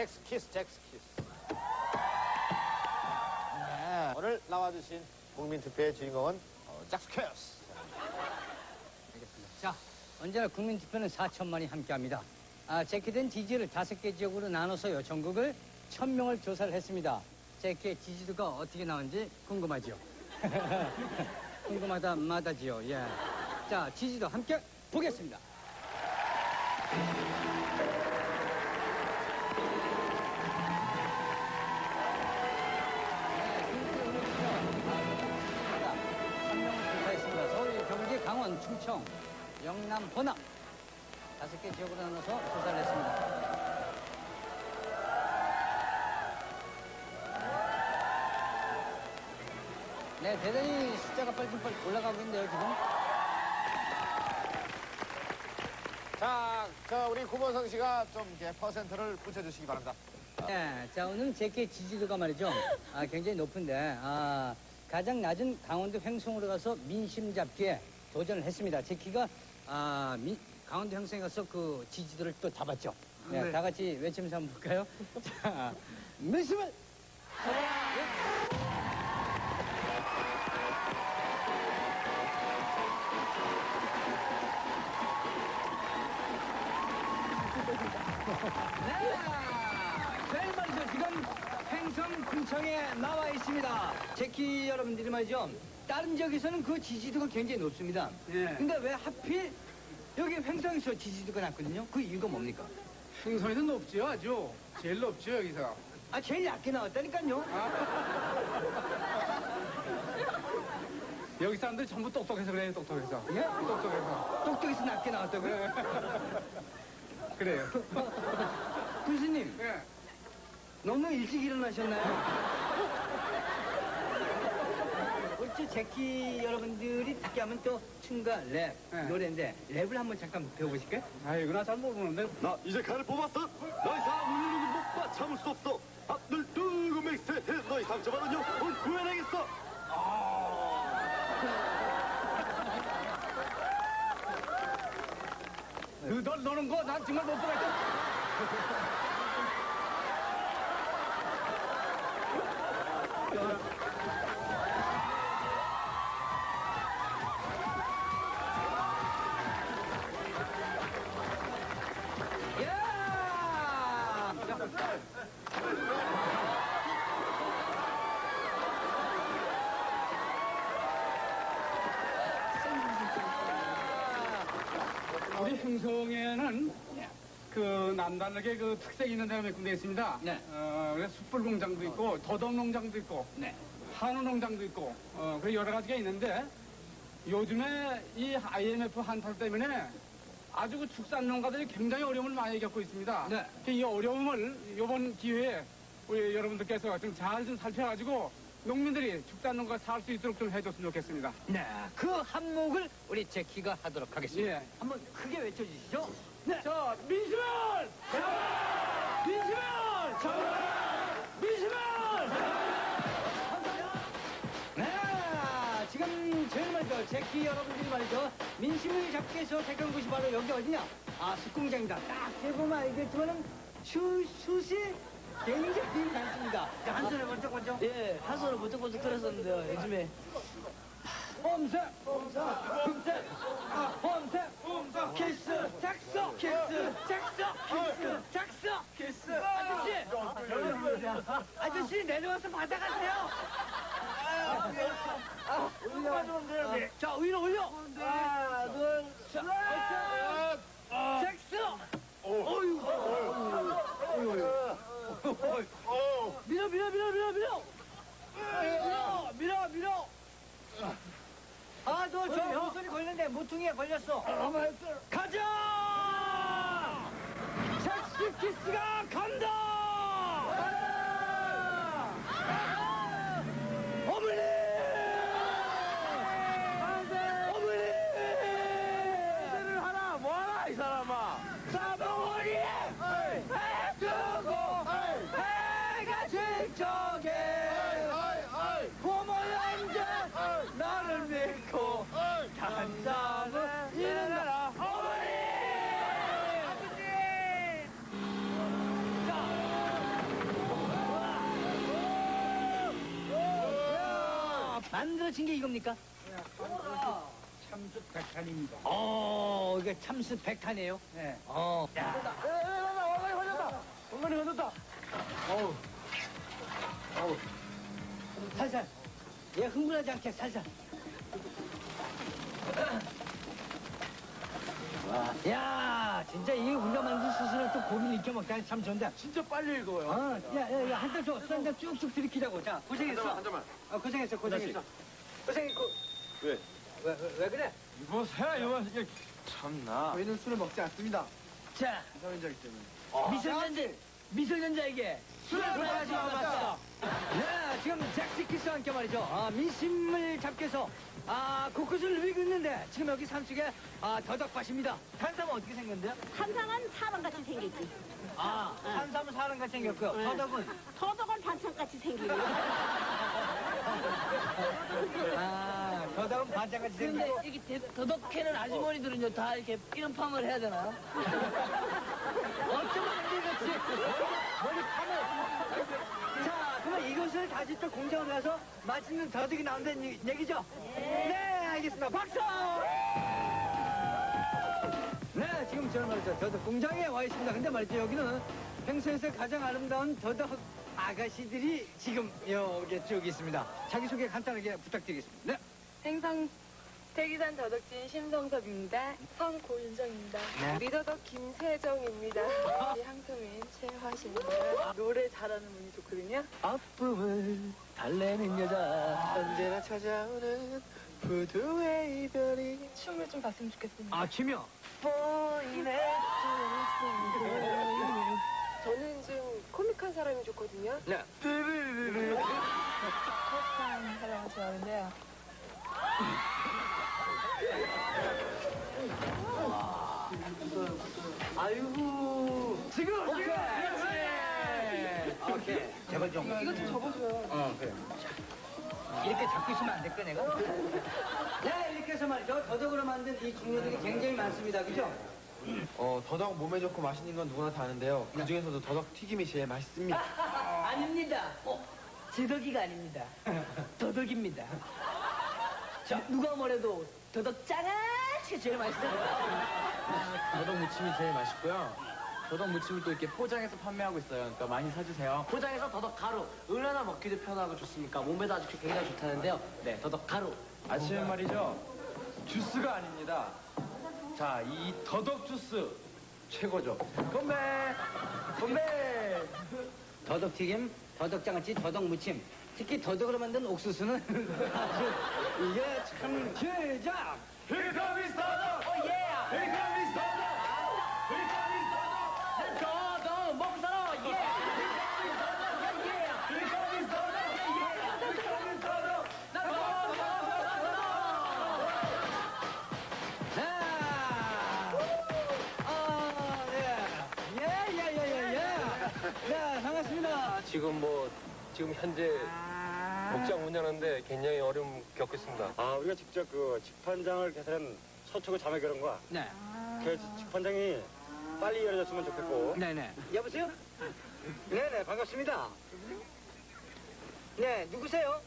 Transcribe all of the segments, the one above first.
잭스 키스, 잭스 키스. 네, 오늘 나와주신 국민투표의 주인공은 어, 잭스 키스. 자, 언제나 국민투표는 4천만이 함께합니다. 아, 제키된 지지를 다섯 개 지역으로 나눠서요. 전국을 천 명을 조사를 했습니다. 제키의 지지도가 어떻게 나오는지 궁금하죠? 궁금하다 마다지요. 예. 자, 지지도 함께 보겠습니다. 충청, 영남, 호남 다섯 개 지역으로 나눠서 조사를 했습니다. 네, 대단히 숫자가 빨리 빨리 올라가고 있는데요, 지금. 자, 자, 우리 구본성 씨가 좀 이렇게 퍼센트를 붙여주시기 바랍니다. 네, 자, 오늘 제키 지지도가 말이죠. 아, 굉장히 높은데, 아, 가장 낮은 강원도 횡성으로 가서 민심 잡기에 도전을 했습니다. 제 키가, 아, 민- 강원도 횡성에 가서 그 지지도를 또 잡았죠. 네, 다 같이 외치면서 한번 볼까요? 자, 민심을! 네! 제일 말이죠. 지금 횡성 군청에 나와 있습니다. 제키 여러분들이 말이죠. 다른 지역에서는 그 지지도가 굉장히 높습니다. 예. 근데 왜 하필 여기 횡성에서 지지도가 낮거든요? 그 이유가 뭡니까? 생선에서 높지요, 아주. 제일 높죠, 여기서. 아, 제일 낮게 나왔다니까요. 여기 사람들이 전부 똑똑해서 그래요, 똑똑해서. 예? 똑똑해서. 똑똑해서 낮게 나왔다고요? 그래요. 군수님, 예. 너무 일찍 일어나셨나요? 어째 제키 여러분들이 듣게 하면 또 춤과 랩, 네. 노래인데 랩을 한번 잠깐 배워보실까요? 아이고, 나잘 모르는데. 나 이제 칼을 뽑았어. 더 이상 울리는 못봐 참을 수 없어. 앞들 뜨고 맥스해 너희 상처받은 영혼 구해내겠어. 그, 너, 너는 거, 난 정말 못 보겠다. 우리 행성에는 그 남다르게 그 특색이 있는 데가 몇 군데 있습니다. 네. 어, 그래서 숯불 농장도 있고, 더덕 농장도 있고, 네. 한우 농장도 있고, 어, 그 여러 가지가 있는데, 요즘에 이 IMF 한타 때문에 아주 그 축산 농가들이 굉장히 어려움을 많이 겪고 있습니다. 네. 이 어려움을 이번 기회에 우리 여러분들께서 좀 잘 좀 살펴가지고 농민들이 축산 농가 살수 있도록 좀 해줬으면 좋겠습니다. 네, 그 한목을 우리 제키가 하도록 하겠습니다. 예. 한번 크게 외쳐주시죠. 네. 자, 민심을! 잡아! 민심을! 잡아! 민심을! 네, 지금 저희 말이죠. 제키 여러분들이 말이죠. 민심을 잡기 위해서 택한 곳이 바로 여기 어디냐? 아, 숯공장이다. 딱 해보면 알겠지만은 수, 숯이 굉장히 많습니다. 한 손에 번쩍번쩍. 예, 한 손으로 번쩍번쩍 들었었는데요, 요즘에. 홈색, 홈색, 홈색, 아, 홈색, 홈색, 키스, 잭서, 키스, 잭서, 키스, 잭서, 키스. 아저씨, 아저씨 내려와서 받아가세요. 자, 위로 올려. 하나, 둘, 자, 잭서. 어유. 밀어, 밀어, 밀어, 밀어, 밀어. 밀어, 밀어, 밀어. 아, 너 저 모서리 걸렸네. 모퉁이에 걸렸어. 가자! 잭스 키스가 간다! 어머니! 어머니! 를 하나, 뭐 하나, 이 사람아. 사방원이 해 뜨고 해가 질 적에 부모의 언제 나를 믿고 단장을 일어나라 어머니! 자, 만들어진 게 이겁니까? 참수 백탄입니다. 어, 이게 참수 백탄이에요. 네. 어, 야. 왕관이 걸렸다. 왕관이 걸렸다. 살살. 얘 흥분하지 않게 살살. 와, 야, 진짜 이 우리가 만든 수술을 또 고기를 익혀 먹다니 참 좋은데. 진짜 빨리 읽어요. 어, 야, 야, 야, 한 잔 줘. 술 한잔 쭉쭉 들이키자고. 자, 고생했어. 한 잔만. 어, 고생했어, 고생했어. 고생했고. 왜? 왜, 왜, 왜 그래? 이보세요, 이거 참나. 저희는 술을 먹지 않습니다. 자, 이사회자이기 때문에. 미성년자, 미성년자에게 술을 마시고 왔어. 네, 지금 잭스키스와 함께 말이죠. 아, 민심을 잡기 위해서 아, 곳곳을 누비고 있는데 지금 여기 삶 속에 아, 더덕밭입니다. 탄삼은 어떻게 생겼는데요? 탄상은 사람같이 생겼지. 아, 탄삼은 사람같이 생겼고요. 더덕은 더덕은 반찬같이 생기고. 아, 더덕은 반짝같이 근데 생겼고. 이게 대- 더덕캐는 아주머니들은요 다 이렇게 이름팜을 해야 되나요? 어쩌면 안 되겠지 머리 파면. 자, 그러면 이것을 다시 또 공장으로 가서 맛있는 더덕이 나온다는 얘기- 얘기 죠? 네, 알겠습니다. 박수! 네, 지금 저는 말이죠. 더덕 공장에 와 있습니다. 근데 말이죠. 여기는 평소에서 가장 아름다운 더덕 아가씨들이 지금 여기 쭉 있습니다. 자기소개 간단하게 부탁드리겠습니다. 네. 행성 태기산 더덕진 심성섭입니다. 성 고윤정입니다. 네. 리더덕 김세정입니다. 우리 향토민 최화신입니다. 노래 잘하는 분이 좋거든요. 아픔을 달래는 여자. 언제나 찾아오는 부두의 이별이 춤을 좀 봤으면 좋겠습니다. 아, 김여. 보이네. 저는 좀 코믹한 사람이 좋거든요. 네. 코믹한 사람을 좋아하는데요. 아이고. 지금! 오케이! 오케이. 제발 좀. 이거 좀 접어줘요. 어, 그래. 자, 이렇게 잡고 있으면 안될 거, 내가? 네, 이렇게 해서 말이죠. 더덕으로 만든 이 종류들이 굉장히 많습니다. 그죠? 어, 더덕 몸에 좋고 맛있는 건 누구나 다 아는데요. 그 중에서도 더덕 튀김이 제일 맛있습니다. 아닙니다. 어, 제덕이가 아닙니다. 더덕입니다. 자, 누가 뭐래도 더덕 장아찌가 제일 맛있어요. 더덕 무침이 제일 맛있고요. 더덕 무침을 또 이렇게 포장해서 판매하고 있어요. 그러니까 많이 사주세요. 포장해서 더덕 가루. 얼마나 먹기도 편하고 좋습니까? 몸에도 아주 굉장히 좋다는데요. 네, 더덕 가루. 아침에 말이죠. 주스가 아닙니다. 자, 이 더덕 주스 최고죠. 건배! 건배! 더덕 튀김, 더덕 장아찌, 더덕 무침. 특히 더덕으로 만든 옥수수는 아주 이게 참! Here comes 더덕! 어, 예! Here comes 더덕! Here comes 더덕! 더덕 먹고 살아! 예! Here comes 더덕! Here comes 더덕! 자! 아, 예. 예, 예, 예, 예, 예. 네, 반갑습니다. 지금 뭐 지금 현재 목장 운영하는데 굉장히 어려움 겪고 있습니다. 아, 우리가 직접 그 직판장을 개설한 서초구 자매결혼과 네. 그 직판장이 빨리 열어졌으면 좋겠고 네네. 여보세요? 네네, 반갑습니다. 네, 누구세요?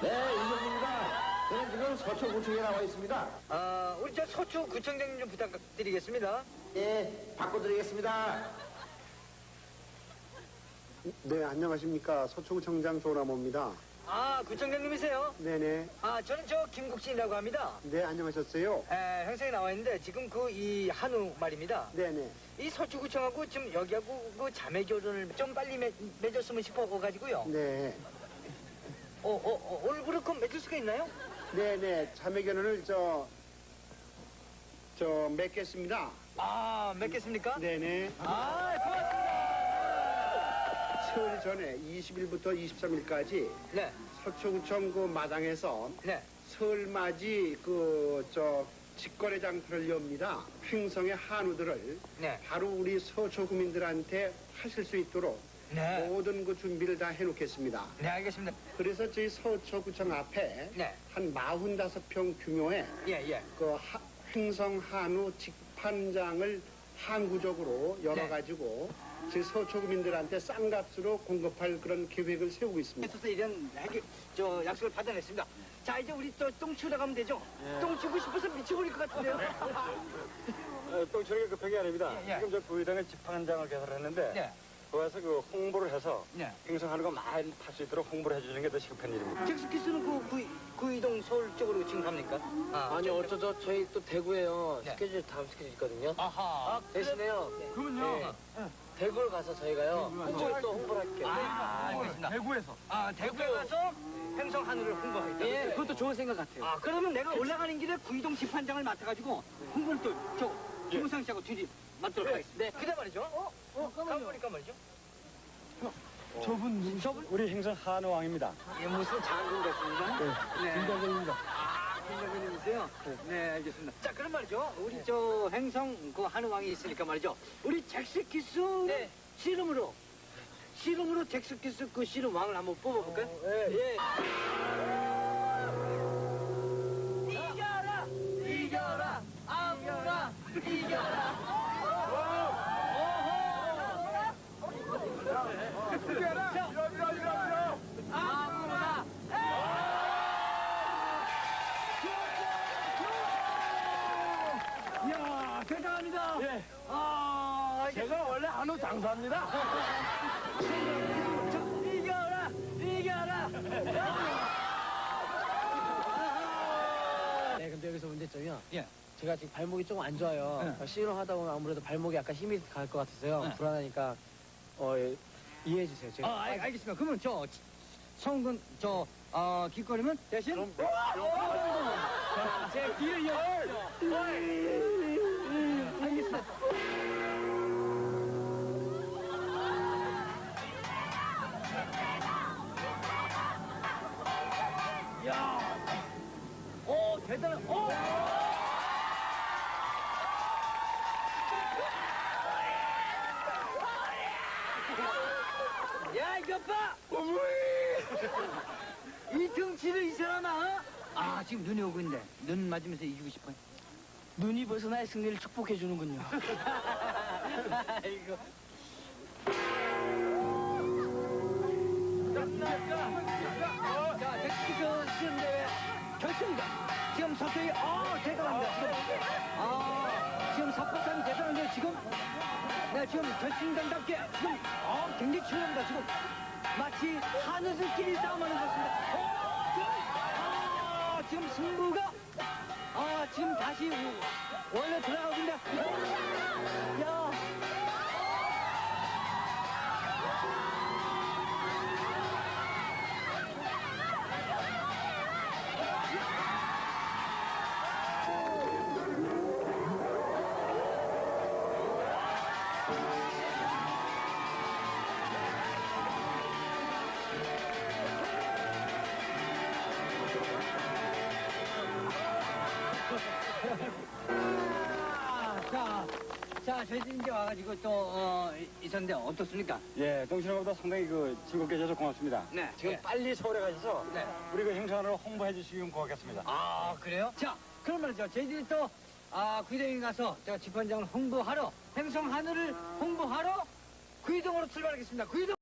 네, 이정입니다. 저는 지금 서초구청에 나와 있습니다. 아, 우리 저 서초 구청장님 좀 부탁드리겠습니다. 예, 바꿔드리겠습니다. 네, 안녕하십니까. 서초구청장 조남호입니다. 아, 구청장님이세요? 네네. 아, 저는 저 김국진이라고 합니다. 네, 안녕하셨어요. 에, 행사에 나와 있는데 지금 그 이 한우 말입니다. 네네. 이 서초구청하고 지금 여기하고 그 자매 결혼을 좀 빨리 맺, 맺었으면 싶어가지고요. 네. 어, 어, 어, 오늘 그렇게 맺을 수가 있나요? 네네. 자매 결혼을 저, 저, 맺겠습니다. 아, 맺겠습니까? 네네. 아, 고맙습니다. 설 전에 20일부터 23일까지 네, 서초구청 그 마당에서 네. 설맞이 그, 저, 직거래 장터를 엽니다. 횡성의 한우들을 네. 바로 우리 서초 구민들한테 하실 수 있도록 네. 모든 그 준비를 다 해놓겠습니다. 네, 알겠습니다. 그래서 저희 서초구청 앞에 네. 한 45평 규모의 예, 예. 그 하- 횡성 한우 직판장을 항구적으로 네. 열어가지고 즉 서초구민들한테 싼 값으로 공급할 그런 계획을 세우고 있습니다. 있어서 이런 해결, 저 약속을 받아냈습니다. 자 이제 우리 또똥 치우러 가면 되죠? 똥 치고 싶어서 미쳐버릴 것 같은데요? 똥치는 급한 게 아닙니다. 예, 예. 지금 저 구의당의 집행장을 개설했는데 네. 거기서 그 홍보를 해서 네. 행성하는 거 많이 탈수 있도록 홍보를 해주는 게 더 시급한 일입니다. 잭스키스는 그 구이, 구이동 서울 쪽으로 지금 갑니까? 아, 아니 어쩌죠 저희 또 대구에요 네. 스케줄 다음 스케줄 있거든요 아하. 대신에요 그러면요. 네. 대구를 가서 저희가요 그쪽에 또 홍보를 할게요 아, 알겠습니다. 대구에서. 아, 대구에 가서 횡성 하늘을 홍보하겠다. 예 그것도 좋은 생각 같아요 아, 그러면 내가 올라가는 길에 구이동 집판장을 맡아가지고 홍보를 또, 저, 김우상 씨하고 둘이 맡도록 하겠습니다. 네, 그다 말이죠. 어? 어, 가보니까 말이죠. 저분 누구? 저분? 우리 행성 한우왕입니다. 예, 무슨 장군 같습니다. 네. 김대중입니다. 아, 김정근님이세요? 네, 알겠습니다. 자, 그럼 말이죠. 우리 저 행성 그 한우왕이 있으니까 말이죠. 우리 잭스키스 네. 씨름으로 씨름으로 잭스키스 그 씨름 왕을 한번 뽑아볼까요? 예. 이겨라! 이겨라! 아무나 이겨라! 아무나 이야, 대단합니다. 예. 아, 제가 저, 이겨라! 이겨라! 네 근데 여기서 문제점이요 예. 제가 지금 발목이 조금 안 좋아요 네. 씨름하다 보면 아무래도 발목에 약간 힘이 갈 것 같아서요 네. 불안하니까 어, 예, 이해해 주세요 제가 아, 알, 알겠습니다. 그러면 저 성근 저 어, 깃거리면 대신 자, 제 뒤를 이어. 야, 오 대단한. 오. 야, 이것 봐! 이 등치를 이 사람아! 아, 지금 눈이 오고 있는데. 눈 맞으면서 이기고 싶어요. 눈이 벌써 나의 승리를 축복해 주는군요 아이고. 자, 잭스키스 시험 대회 결승전. 지금 서서히, 아, 대단합니다. 지금. 아, 지금 삽박한 대단한데 지금. 네, 지금 결승전답게 지금, 어, 굉장히 치열합니다. 지금. 마치 하늘들끼리 싸움하는 것 같습니다. 어, 지금, 아, 지금 승부가, 아, 지금 다시 원래 돌아가고 있는데. 야. 자, 저희들 이제 와가지고 또, 어, 있었는데 어떻습니까? 예, 똥치는보다 상당히 그 즐겁게 해줘서 고맙습니다. 네. 지금 예. 빨리 서울에 가셔서 네. 우리 그 행성하를 홍보해 주시면 고맙겠습니다. 아, 그래요? 자, 그럼 말이죠. 저희들이 또, 아, 구이동에 가서 제가 집현장을 홍보하러, 행성 하늘을 홍보하러 구이동으로 출발하겠습니다. 구이동!